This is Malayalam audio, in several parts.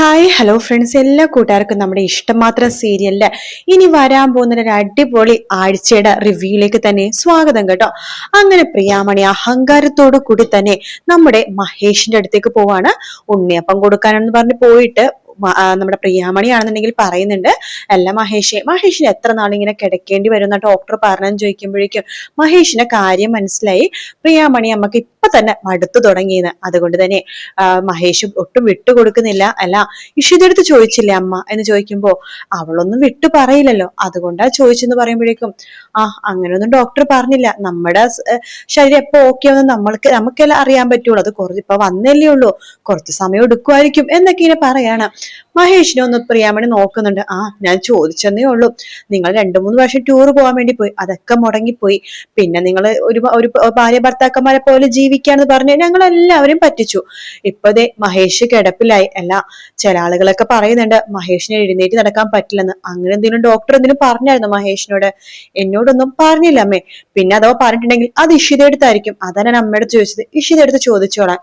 ഹായ് ഹലോ ഫ്രണ്ട്സ് എല്ലാ കൂട്ടുകാർക്കും നമ്മുടെ ഇഷ്ടം മാത്രം സീരിയലിൽ ഇനി വരാൻ പോകുന്ന ഒരു അടിപൊളി ആഴ്ചയുടെ റിവ്യൂയിലേക്ക് തന്നെ സ്വാഗതം കേട്ടോ. അങ്ങനെ പ്രിയാമണി അഹങ്കാരത്തോടു കൂടി തന്നെ നമ്മുടെ മഹേഷിന്റെ അടുത്തേക്ക് പോവാണ്. ഉണ്ണിയപ്പം കൊടുക്കാനെന്ന് പറഞ്ഞ് പോയിട്ട് നമ്മുടെ പ്രിയാമണി പ്രിയാമണിയാണെന്നുണ്ടെങ്കിൽ പറയുന്നുണ്ട് അല്ല മഹേഷെ മഹേഷിന് എത്ര നാളിങ്ങനെ കിടക്കേണ്ടി വരുന്ന ഡോക്ടർ പറഞ്ഞു ചോദിക്കുമ്പോഴേക്കും മഹേഷിന്റെ കാര്യം മനസ്സിലായി. പ്രിയാമണി അമ്മയ്ക്ക് ഇപ്പൊ തന്നെ മടുത്തു തുടങ്ങിയെന്ന്. അതുകൊണ്ട് തന്നെ മഹേഷും ഒട്ടും വിട്ടുകൊടുക്കുന്നില്ല അല്ല ഇഷിതെടുത്ത് ചോദിച്ചില്ലേ അമ്മ എന്ന് ചോദിക്കുമ്പോ അവളൊന്നും വിട്ടു പറയില്ലല്ലോ. അതുകൊണ്ടാ ചോദിച്ചെന്ന് പറയുമ്പോഴേക്കും ആ അങ്ങനെയൊന്നും ഡോക്ടർ പറഞ്ഞില്ല. നമ്മുടെ ശരീരം എപ്പോ ഓക്കെ ആവുന്ന നമ്മൾക്ക് നമുക്കെല്ലാം അറിയാൻ പറ്റുള്ളൂ. അത് കുറച്ച് ഇപ്പൊ വന്നല്ലേ ഉള്ളൂ. കുറച്ച് സമയം എടുക്കുമായിരിക്കും എന്നൊക്കെ ഇങ്ങനെ പറയാണ്. മഹേഷിനെ ഒന്ന് പ്രിയാമണി നോക്കുന്നുണ്ട്. ആ ഞാൻ ചോദിച്ചെന്നേ ഉള്ളൂ. നിങ്ങൾ രണ്ടു മൂന്ന് വർഷം ടൂർ പോകാൻ വേണ്ടി പോയി. അതൊക്കെ മുടങ്ങിപ്പോയി. പിന്നെ നിങ്ങൾ ഒരു ഒരു ഭാര്യ ഭർത്താക്കന്മാരെ പോലെ ജീവിക്കാന്ന് പറഞ്ഞ് ഞങ്ങൾ എല്ലാവരും പറ്റിച്ചു. ഇപ്പതേ മഹേഷ് കിടപ്പിലായി. അല്ല ചില ആളുകളൊക്കെ പറയുന്നുണ്ട് മഹേഷിനെ എഴുന്നേറ്റ് നടക്കാൻ പറ്റില്ലെന്ന്. അങ്ങനെ എന്തെങ്കിലും ഡോക്ടർ എന്തെങ്കിലും പറഞ്ഞായിരുന്നു മഹേഷിനോട്? എന്നോടൊന്നും പറഞ്ഞില്ല അമ്മേ. പിന്നെ അഥവാ പറഞ്ഞിട്ടുണ്ടെങ്കിൽ അത് ഇഷിതയെടുത്തായിരിക്കും. അതാണ് അതാ ഞാൻ അമ്മയോട് ചോദിച്ചത്. ഇഷിതയെടുത്ത് ചോദിച്ചോളാം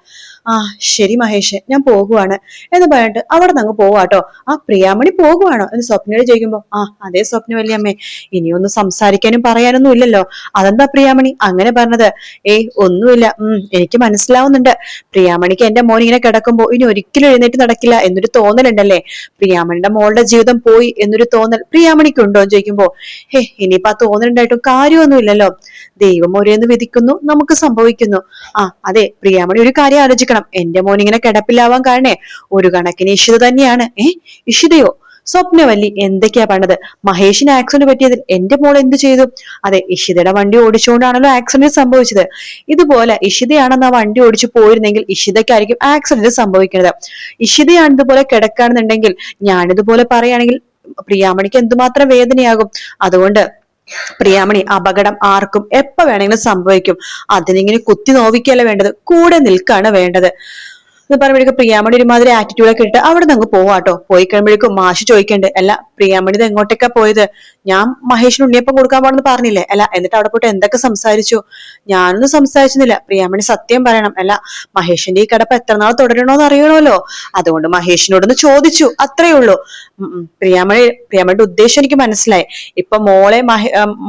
ആ ശരി മഹേഷ് ഞാൻ പോകുവാണ്. എന്ന് പറഞ്ഞിട്ട് അവിടെ നിന്ന് അങ്ങ് പോവാട്ടോ. ആ പ്രിയാമണി പോകുവാണോ? എന്ന് സ്വപ്നയോട് ചോദിക്കുമ്പോ ആ അതേ സ്വപ്ന വല്യമ്മേ ഇനിയൊന്നും സംസാരിക്കാനും പറയാനൊന്നും ഇല്ലല്ലോ. അതെന്താ പ്രിയാമണി അങ്ങനെ പറഞ്ഞത്? ഏയ് ഒന്നുമില്ല. ഉം എനിക്ക് മനസ്സിലാവുന്നുണ്ട്. പ്രിയാമണിക്ക് എന്റെ മോൻ ഇങ്ങനെ കിടക്കുമ്പോ ഇനി ഒരിക്കലും എഴുന്നേറ്റ് നടക്കില്ല എന്നൊരു തോന്നലുണ്ടല്ലേ? പ്രിയാമണിയുടെ മോളുടെ ജീവിതം പോയി എന്നൊരു തോന്നൽ പ്രിയാമണിക്ക് ഉണ്ടോ എന്ന് ചോദിക്കുമ്പോ ഹേ ഇനിയിപ്പോ ആ തോന്നലുണ്ടായിട്ടും കാര്യമൊന്നുമില്ലല്ലോ ദൈവം ഒരേന്ന് വിധിക്കുന്നു നമുക്ക് സംഭവിക്കുന്നു. ആ അതെ പ്രിയാമണി ഒരു കാര്യം ആലോചിക്കണം. എന്റെ മോൻ ഇങ്ങനെ കിടപ്പിലാവാൻ കാരണേ. ഒരു കണക്കിന് ഇഷിത തന്നെയാണ്. ഏ? ഇഷിതയോ? സ്വപ്നവല്ലി എന്തൊക്കെയാ പണ്ടത് മഹേഷിന് ആക്സിഡന്റ് പറ്റിയതിൽ എന്റെ മോൾ എന്ത് ചെയ്തു? അതെ ഇഷിതയുടെ വണ്ടി ഓടിച്ചുകൊണ്ടാണല്ലോ ആക്സിഡന്റ് സംഭവിച്ചത്. ഇതുപോലെ ഇഷിതയാണെന്ന് ആ വണ്ടി ഓടിച്ചു പോയിരുന്നെങ്കിൽ ഇഷിതയ്ക്കായിരിക്കും ആക്സിഡന്റ് സംഭവിക്കുന്നത്. ഇഷിതയാണ് ഇതുപോലെ കിടക്കുകയാണെന്നുണ്ടെങ്കിൽ ഞാനിതുപോലെ പറയുകയാണെങ്കിൽ പ്രിയാമണിക്ക് എന്തുമാത്രം വേദനയാകും. അതുകൊണ്ട് പ്രിയാമണി അപകടം ആർക്കും എപ്പോ വേണമെങ്കിലും സംഭവിക്കും. അതിനിങ്ങനെ കുത്തി നോവിക്കല്ല വേണ്ടത്? കൂടെ നിൽക്കാണ് വേണ്ടത്. എന്ന് പറയുമ്പോഴേക്കും പ്രിയാമണി ഒരുമാതിരി ആറ്റിറ്റ്യൂഡ് ഒക്കെ ഇട്ട് അവിടെ നിന്ന് അങ്ങ് പോവാട്ടോ പോയി കഴിയുമ്പോഴേക്കും മാഷ് ചോദിക്കണ്ടേ അല്ല പ്രിയാമണി എങ്ങോട്ടേക്കാ പോയത്? ഞാൻ മഹേഷിന് ഉണ്ണിയപ്പം കൊടുക്കാൻ പാടെന്ന് പറഞ്ഞില്ലേ? അല്ല എന്നിട്ട് അവിടെ പോയിട്ട് എന്തൊക്കെ സംസാരിച്ചു? ഞാനൊന്നും സംസാരിച്ചിരുന്നില്ല പ്രിയാമണി സത്യം പറയണം അല്ല മഹേഷിന്റെ ഈ കിടപ്പ് എത്ര നാൾ തുടരണോന്ന് അറിയണമല്ലോ. അതുകൊണ്ട് മഹേഷിനോടൊന്ന് ചോദിച്ചു അത്രേ ഉള്ളൂ. പ്രിയാമണി പ്രിയാമണിയുടെ ഉദ്ദേശം എനിക്ക് മനസ്സിലായി. ഇപ്പൊ മോളെ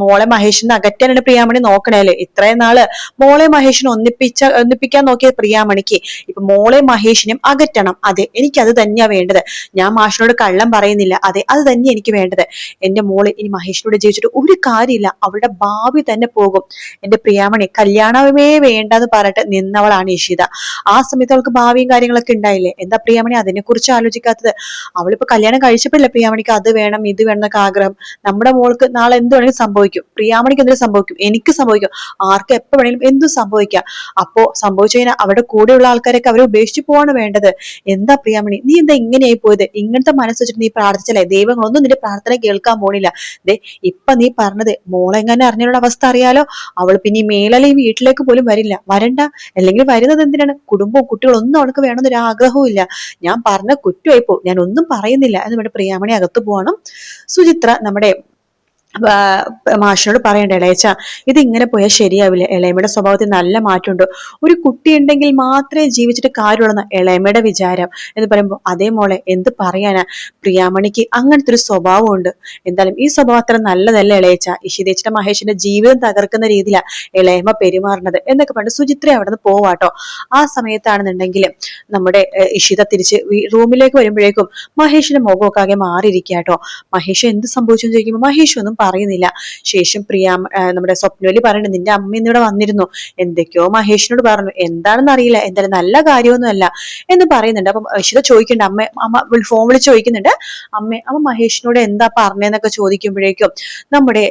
മോളെ മഹേഷിന് അകറ്റാനാണ് പ്രിയാമണി നോക്കണേ അല്ലേ ഇത്രയും നാൾ മോളെ മഹേഷിനെ ഒന്നിപ്പിച്ച ഒന്നിപ്പിക്കാൻ നോക്കിയ പ്രിയാമണിക്ക്. ഇപ്പൊ മോളെ മഹേഷിനും അകറ്റണം. അതെ എനിക്ക് അത് തന്നെയാ വേണ്ടത്. ഞാൻ മാഷിനോട് കള്ളം പറയുന്നില്ല. അതെ അത് തന്നെ എനിക്ക് വേണ്ടത്. എന്റെ മോൾ ഇനി മഹേഷിനോട് ജീവിച്ചിട്ട് ഒരു കാര്യമില്ല. അവളുടെ ഭാവി തന്നെ പോകും. എന്റെ പ്രിയാമണി കല്യാണമേ വേണ്ടെന്ന് പറഞ്ഞിട്ട് നിന്നവളാണ് ഇഷിത ആ സമയത്ത് അവൾക്ക് ഭാവിയും കാര്യങ്ങളൊക്കെ ഉണ്ടായില്ലേ? എന്താ പ്രിയാമണി അതിനെ കുറിച്ച് ആലോചിക്കാത്തത്? അവളിപ്പോ കല്യാണം കഴിച്ചപ്പോഴല്ലേ പ്രിയാമണിക്ക് അത് വേണം ഇത് വേണം എന്നൊക്കെ ആഗ്രഹം. നമ്മുടെ മോൾക്ക് നാളെ എന്ത് വേണമെങ്കിലും സംഭവിക്കും. പ്രിയാമണിക്ക് എന്തെങ്കിലും സംഭവിക്കും. എനിക്ക് സംഭവിക്കും. ആർക്ക് എപ്പോ വേണമെങ്കിലും എന്തും സംഭവിക്കാം. അപ്പോ സംഭവിച്ചു കഴിഞ്ഞാൽ അവിടെ കൂടെയുള്ള ആൾക്കാരൊക്കെ അവരെ ഉപേക്ഷിച്ച് പോവാണ് വേണ്ടത്. എന്താ പ്രിയാമണി? നീ എന്താ ഇങ്ങനെയായി പോയത്? ഇങ്ങനത്തെ മനസ്സ് വെച്ചിട്ട് നീ പ്രാർത്ഥിച്ചല്ലേ? ദൈവങ്ങളൊന്നും നിന്റെ പ്രാർത്ഥന കേൾക്കാൻ പോണില്ല. ദേ ഇപ്പൊ നീ പറഞ്ഞത് മോളെങ്ങനെ അറിഞ്ഞുള്ള അവസ്ഥ അറിയാലോ? അവൾ പിന്നെ ഈ മേലലെ ഈ വീട്ടിലേക്ക് പോലും വരില്ല. വരണ്ട. അല്ലെങ്കിൽ വരുന്നത് എന്തിനാണ്? കുടുംബവും കുട്ടികളൊന്നും അവൾക്ക് വേണമെന്നൊരു ആഗ്രഹവും ഇല്ല. ഞാൻ പറഞ്ഞ കുറ്റമായി പോകും ഞാൻ ഒന്നും പറയുന്നില്ല എന്ന് ഇവിടെ പ്രിയാമണി അകത്തു പോകണം സുചിത്ര നമ്മുടെ മാഷിനോട് പറയണ്ട ഇളയച്ച ഇത് ഇങ്ങനെ പോയാൽ ശരിയാവില്ല. ഇളയമ്മയുടെ സ്വഭാവത്തിൽ നല്ല മാറ്റമുണ്ട്. ഒരു കുട്ടി ഉണ്ടെങ്കിൽ മാത്രമേ ജീവിച്ചിട്ട് കാര്യമുള്ളെന്ന ഇളയമ്മയുടെ വിചാരം. എന്ന് പറയുമ്പോൾ അതേ മോളെ എന്ത് പറയാനാ? പ്രിയാമണിക്ക് അങ്ങനത്തെ ഒരു സ്വഭാവമുണ്ട്. എന്തായാലും ഈ സ്വഭാവം അത്ര നല്ലതല്ല ഇളയച്ച ഇഷിതേച്ചിയുടെ മഹേഷിന്റെ ജീവിതം തകർക്കുന്ന രീതിയിലാണ് ഇളയമ്മ പെരുമാറുന്നത്. എന്നൊക്കെ പറഞ്ഞ് സുചിത്ര അവിടെ നിന്ന് പോവാട്ടോ ആ സമയത്താണെന്നുണ്ടെങ്കിൽ നമ്മുടെ ഇഷിത തിരിച്ച് റൂമിലേക്ക് വരുമ്പോഴേക്കും മഹേഷിന്റെ മുഖമൊക്കെ ആകെ മാറിയിരിക്കാട്ടോ മഹേഷ് എന്ത് സംഭവിച്ചു ചോദിക്കുമ്പോൾ മഹേഷ് ഒന്നും പറയുന്നില്ല. ശേഷം പ്രിയ നമ്മുടെ സ്വപ്നവലി പറയുന്നത് നിന്റെ അമ്മ ഇന്നിവിടെ വന്നിരുന്നു. എന്തൊക്കെയോ മഹേഷിനോട് പറഞ്ഞു എന്താണെന്ന് അറിയില്ല എന്തായാലും നല്ല കാര്യമൊന്നുമല്ല എന്ന് പറയുന്നുണ്ട്. അപ്പം ഇഷിത ചോദിക്കുന്നുണ്ട് അമ്മ അമ്മ ഫോൺ വിളിച്ച് ചോദിക്കുന്നുണ്ട് അമ്മ അമ്മ മഹേഷിനോട് എന്താ പറഞ്ഞതെന്നൊക്കെ ചോദിക്കുമ്പോഴേക്കും നമ്മുടെ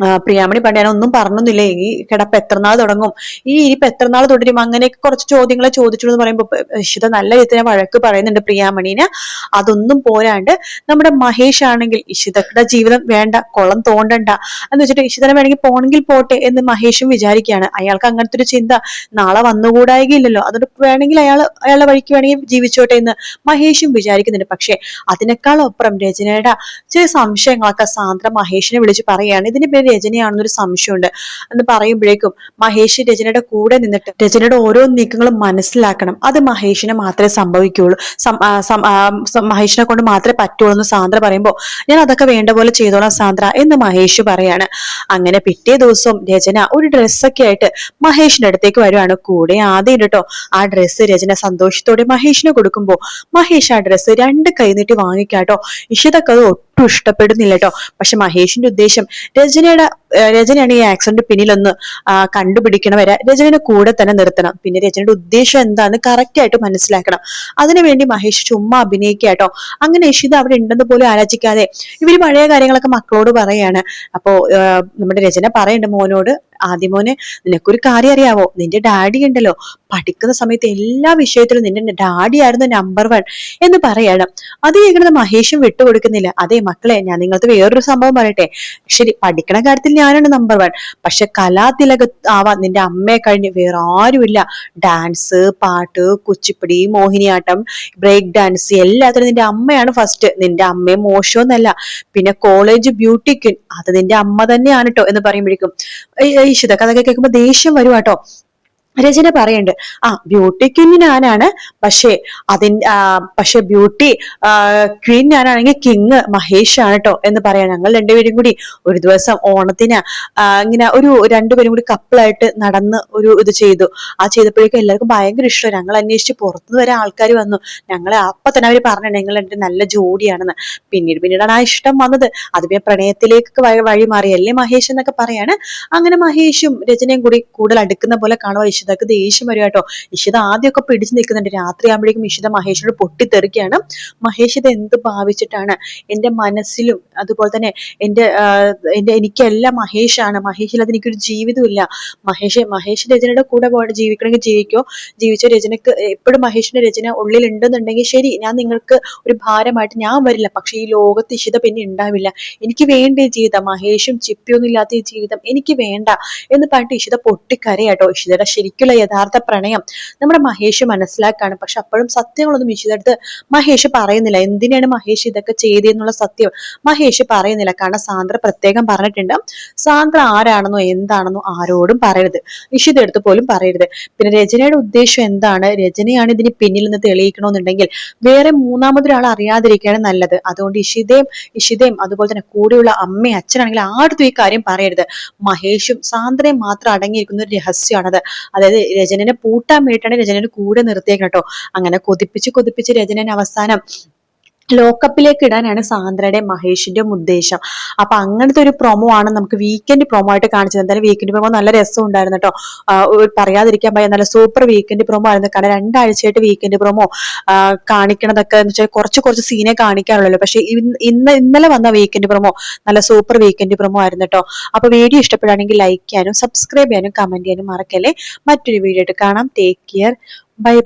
പ്രിയാമണി പണ്ട് ഒന്നും പറഞ്ഞൊന്നുമില്ല. ഈ കിടപ്പ് എത്ര നാൾ തുടങ്ങും? ഈ ഇരിപ്പ് എത്രനാൾ തുടരും? അങ്ങനെയൊക്കെ കുറച്ച് ചോദ്യങ്ങളെ ചോദിച്ചു എന്ന് പറയുമ്പോൾ ഇഷിത നല്ല രീതിയിൽ വഴക്ക് പറയുന്നുണ്ട് പ്രിയാമണീനെ. അതൊന്നും പോരാണ്ട് നമ്മുടെ മഹേഷ് ആണെങ്കിൽ ഇഷിതയുടെ ജീവിതം വേണ്ട കുളം തോണ്ടണ്ട. എന്ന് വെച്ചിട്ട് ഇഷിതനെ വേണമെങ്കിൽ പോണെങ്കിൽ പോട്ടെ എന്ന് മഹേഷും വിചാരിക്കുകയാണ്. അയാൾക്ക് അങ്ങനത്തെ ഒരു ചിന്ത നാളെ വന്നുകൂടായികയില്ലല്ലോ. അതുകൊണ്ട് വേണമെങ്കിൽ അയാൾ അയാളുടെ വഴിക്ക് വേണമെങ്കിൽ ജീവിച്ചോട്ടെ എന്ന് മഹേഷും വിചാരിക്കുന്നുണ്ട്. പക്ഷെ അതിനേക്കാൾ അപ്പുറം രചനയുടെ ചില സംശയങ്ങളൊക്കെ സാന്ദ്ര മഹേഷിനെ വിളിച്ച് പറയുകയാണ്. ഇതിന് രചനയാണെന്നൊരു സംശയമുണ്ട്. എന്ന് പറയുമ്പോഴേക്കും മഹേഷ് രചനയുടെ കൂടെ നിന്നിട്ട് രചനയുടെ ഓരോ നീക്കങ്ങളും മനസ്സിലാക്കണം. അത് മഹേഷിനെ മാത്രമേ സംഭവിക്കുകയുള്ളൂ. മഹേഷിനെ കൊണ്ട് മാത്രമേ പറ്റുള്ളൂ എന്ന് സാന്ദ്ര പറയുമ്പോൾ ഞാൻ അതൊക്കെ വേണ്ട പോലെ ചെയ്തോളാം സാന്ദ്ര എന്ന് മഹേഷ് പറയാണ്. അങ്ങനെ പിറ്റേ ദിവസം രചന ഒരു ഡ്രസ്സൊക്കെ ആയിട്ട് മഹേഷിന്റെ അടുത്തേക്ക് വരുവാണ്. കൂടെ ആദ്യം കേട്ടോ ആ ഡ്രസ്സ് രചന സന്തോഷത്തോടെ മഹേഷിന് കൊടുക്കുമ്പോൾ മഹേഷ് ആ ഡ്രസ്സ് രണ്ട് കൈനീട്ടി വാങ്ങിക്കാട്ടോ. ഇഷിതൊക്കെ അത് ഒട്ടും ഇഷ്ടപ്പെടുന്നില്ല കേട്ടോ പക്ഷെ മഹേഷിന്റെ ഉദ്ദേശം രചനയുടെ രചനയാണ് ഈ ആക്സിഡന്റ് പിന്നിലൊന്ന് ആ, കണ്ടുപിടിക്കണവരെ രചനയുടെ കൂടെ തന്നെ നിർത്തണം. പിന്നെ രചനയുടെ ഉദ്ദേശം എന്താന്ന് കറക്റ്റ് ആയിട്ട് മനസ്സിലാക്കണം. അതിനുവേണ്ടി മഹേഷ് ചുമ്മാ അഭിനയിക്കുക കേട്ടോ അങ്ങനെ ഇഷിത അവിടെ ഉണ്ടെന്ന് പോലും ആലോചിക്കാതെ ഇവർ പഴയ കാര്യങ്ങളൊക്കെ മക്കളോട് പറയാണ്. അപ്പോ നമ്മുടെ രചന പറയുന്നുണ്ട് മോനോട് ആദ്യം മോനെ നിനക്കൊരു കാര്യം അറിയാവോ? നിന്റെ ഡാഡി ഉണ്ടല്ലോ. പഠിക്കുന്ന സമയത്ത് എല്ലാ വിഷയത്തിലും നിന്റെ ഡാഡി ആയിരുന്നു നമ്പർ വൺ എന്ന് പറയണം. അത് കേൾക്കുന്നത് മഹേഷും വിട്ടുകൊടുക്കുന്നില്ല അതെ മക്കളെ ഞാൻ നിങ്ങൾക്ക് വേറൊരു സംഭവം പറയട്ടെ. ശരി പഠിക്കണ കാര്യത്തിൽ ഞാനാണ് നമ്പർ വൺ പക്ഷെ കലാതിലക ആവാൻ നിന്റെ അമ്മയെ കഴിഞ്ഞ് വേറെ ആരുമില്ല. ഡാൻസ് പാട്ട് കുച്ചിപ്പിടി മോഹിനിയാട്ടം ബ്രേക്ക് ഡാൻസ് എല്ലാത്തിനും നിന്റെ അമ്മയാണ് ഫസ്റ്റ് നിന്റെ അമ്മയെ മോശമൊന്നല്ല. പിന്നെ കോളേജ് ബ്യൂട്ടി അത് നിന്റെ അമ്മ തന്നെയാണ് കേട്ടോ എന്ന് പറയുമ്പോഴേക്കും. ഈശ്വത അതൊക്കെ കേൾക്കുമ്പോ ദേഷ്യം വരുവാട്ടോ രചന പറയുന്നുണ്ട് ആ ബ്യൂട്ടി ക്വീൻ ഞാനാണ്. പക്ഷേ അതിൻ പക്ഷെ ബ്യൂട്ടി ക്വീൻ ഞാനാണെങ്കിൽ കിങ് മഹേഷ് ആണ് കേട്ടോ എന്ന് പറയാം. ഞങ്ങൾ രണ്ടുപേരും കൂടി ഒരു ദിവസം ഓണത്തിന് ഇങ്ങനെ ഒരു രണ്ടുപേരും കൂടി കപ്പിളായിട്ട് നടന്ന് ഒരു ഇത് ചെയ്തു. ആ ചെയ്തപ്പോഴേക്കും എല്ലാവർക്കും ഭയങ്കര ഇഷ്ടം. ഞങ്ങൾ അന്വേഷിച്ച് പുറത്തുനിന്ന് വരെ ആൾക്കാർ വന്നു. ഞങ്ങളെ അപ്പൊ തന്നെ അവർ പറഞ്ഞു ഞങ്ങൾ എന്റെ നല്ല ജോഡിയാണെന്ന്. പിന്നീട് പിന്നീടാണ് ആ ഇഷ്ടം വന്നത്. അത് പിന്നെ പ്രണയത്തിലേക്ക് വഴി മാറിയല്ലേ മഹേഷ് എന്നൊക്കെ പറയാണ്. അങ്ങനെ മഹേഷും രചനയും കൂടി കൂടുതൽ അടുക്കുന്ന പോലെ കാണുക ഇഷിതക്ക് ദേഷ്യം വരും കേട്ടോ. ഇഷിത ആദ്യമൊക്കെ പിടിച്ചു നിൽക്കുന്നുണ്ട്. രാത്രി ആകുമ്പോഴേക്കും ഇഷിത മഹേഷിനോട് പൊട്ടിത്തെറിക്കുകയാണ്. മഹേഷ് ഇത് എന്ത് ഭാവിച്ചിട്ടാണ്? എന്റെ മനസ്സിലും അതുപോലെ തന്നെ എന്റെ എന്റെ എനിക്കെല്ലാം മഹേഷാണ്. മഹേഷില്ലാതെ എനിക്കൊരു ജീവിതമില്ല മഹേഷ് മഹേഷ് രചനയുടെ കൂടെ പോകണം ജീവിക്കണമെങ്കിൽ ജീവിക്കോ. ജീവിച്ച രചനക്ക് എപ്പോഴും മഹേഷിന്റെ രചന ഉള്ളിൽ ഉണ്ടെന്നുണ്ടെങ്കിൽ ശരി ഞാൻ നിങ്ങൾക്ക് ഒരു ഭാരമായിട്ട് ഞാൻ വരില്ല. പക്ഷെ ഈ ലോകത്ത് ഇഷിത പിന്നെ ഉണ്ടാവില്ല. എനിക്ക് വേണ്ട ഈ ജീവിതം. മഹേഷും ചിപ്പിയൊന്നും ഇല്ലാത്ത ഈ ജീവിതം എനിക്ക് വേണ്ട എന്ന് പറഞ്ഞിട്ട് ഇഷിത പൊട്ടിക്കരയാട്ടോ. ഇഷിതയുടെ ശരിക്കുള്ള യഥാർത്ഥ പ്രണയം നമ്മുടെ മഹേഷ് മനസ്സിലാക്കാണ്. പക്ഷെ അപ്പോഴും സത്യങ്ങളൊന്നും ഇഷിത മഹേഷ് പറയുന്നില്ല. എന്തിനാണ് മഹേഷ് ഇതൊക്കെ ചെയ്തതെന്നുള്ള സത്യം മഹേഷ് പറയുന്നില്ല. കാരണം സാന്ദ്ര പ്രത്യേകം പറഞ്ഞിട്ടുണ്ട്. സാന്ദ്ര ആരാണെന്നോ എന്താണെന്നോ ആരോടും പറയരുത്. നിഷിത എടുത്ത് പോലും പറയരുത്. പിന്നെ രചനയുടെ ഉദ്ദേശം എന്താണ്? രചനയാണ് ഇതിന് പിന്നിൽ നിന്ന് തെളിയിക്കണമെന്നുണ്ടെങ്കിൽ വേറെ മൂന്നാമതൊരാൾ അറിയാതിരിക്കുകയാണ് നല്ലത്. അതുകൊണ്ട് ഇഷിതയും ഇഷിതയും അതുപോലെ തന്നെ കൂടെയുള്ള അമ്മയും അച്ഛനാണെങ്കിൽ ആടുത്തും ഈ കാര്യം പറയരുത്. മഹേഷും സാന്ദ്രയും മാത്രം അടങ്ങിയിരിക്കുന്ന ഒരു രഹസ്യമാണത്. അതായത് രചനനെ പൂട്ടാൻ വേണ്ടിയിട്ടാണ് രചനയുടെ കൂടെ നിർത്തിയേക്കണം കേട്ടോ. അങ്ങനെ കൊതിപ്പിച്ച് കൊതിപ്പിച്ച് രചനൻ അവസാനം ലോക്കപ്പിലേക്ക് ഇടാനാണ് സാന്ദ്രയുടെ മഹേഷിന്റെ ഉദ്ദേശം. അപ്പൊ അങ്ങനത്തെ ഒരു പ്രൊമോ ആണ് നമുക്ക് വീക്കെൻഡ് പ്രൊമോ ആയിട്ട് കാണിച്ചത്. എന്തായാലും വീക്കെൻഡ് പ്രൊമോ നല്ല രസം ഉണ്ടായിരുന്നു കേട്ടോ പറയാതിരിക്കാൻ പയ്യ നല്ല സൂപ്പർ വീക്കെൻഡ് പ്രൊമോ ആയിരുന്നു. കാരണം രണ്ടാഴ്ചയായിട്ട് വീക്കെൻഡ് പ്രൊമോ കാണിക്കണതൊക്കെ എന്ന് വെച്ചാൽ കുറച്ച് കുറച്ച് സീനെ കാണിക്കാറുള്ളൂ പക്ഷെ ഇന്ന് ഇന്നലെ വന്ന വീക്കെൻഡ് പ്രൊമോ നല്ല സൂപ്പർ വീക്കെൻഡ് പ്രൊമോ ആയിരുന്നു കേട്ടോ. അപ്പൊ വീഡിയോ ഇഷ്ടപ്പെടുകയാണെങ്കിൽ ലൈക്ക് ചെയ്യാനും സബ്സ്ക്രൈബ് ചെയ്യാനും കമന്റ് ചെയ്യാനും മറക്കല്ലേ. മറ്റൊരു വീഡിയോ ആയിട്ട് കാണാം. Take care bye